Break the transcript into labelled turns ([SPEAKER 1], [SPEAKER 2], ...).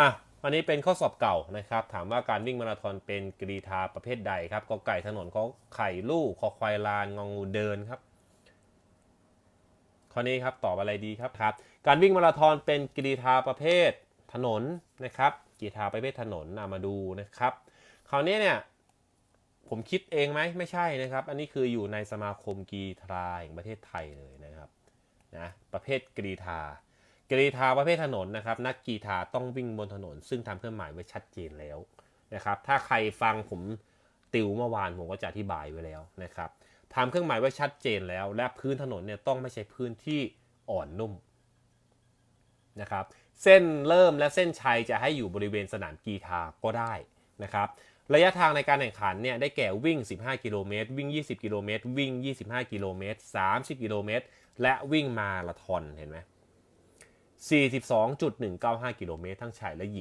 [SPEAKER 1] อะวันนี้เป็นข้อสอบเก่านะครับ ถามว่าการวิ่งมาราธอนเป็นกรีฑาประเภทใดครับกอไก่ถนนเขาไข่ลูกคอควายลานงองูเดินครับข้อนี้ครับตอบอะไรดีครับครับ การวิ่งมาราธอนเป็นกรีฑาประเภทถนนนะครับกรีฑาประเภทถนนนามาดูนะครับคราวนี้เนี่ยผมคิดเองไหมไม่ใช่นะครับ อันนี้คืออยู่ในสมาคมกรีฑาแห่งประเทศไทยเลยนะครับนะประเภทกรีฑา กรีฑาประเภทถนนนะครับ นักกรีฑาต้องวิ่งบนถนน ซึ่งทำเครื่องหมายไว้ชัดเจนแล้วนะครับ ถ้าใครฟังผมติวเมื่อวานผมก็จะอธิบายไว้แล้วนะครับทำเครื่องหมายไว้ชัดเจนแล้ว และพื้นถนนเนี่ยต้องไม่ใช่พื้นที่อ่อนนุ่มนะครับ เส้นเริ่มและเส้นชัยจะให้อยู่บริเวณสนามกีฬาก็ได้นะครับ ระยะทางในการแข่งขันเนี่ยได้แก่วิ่ง 15 กิโลเมตร วิ่ง 20 กิโลเมตร วิ่ง 25 กิโลเมตร 30 กิโลเมตร และวิ่งมาราธอนเห็นไหม 42.195 กิโลเมตรทั้งชายและหญิง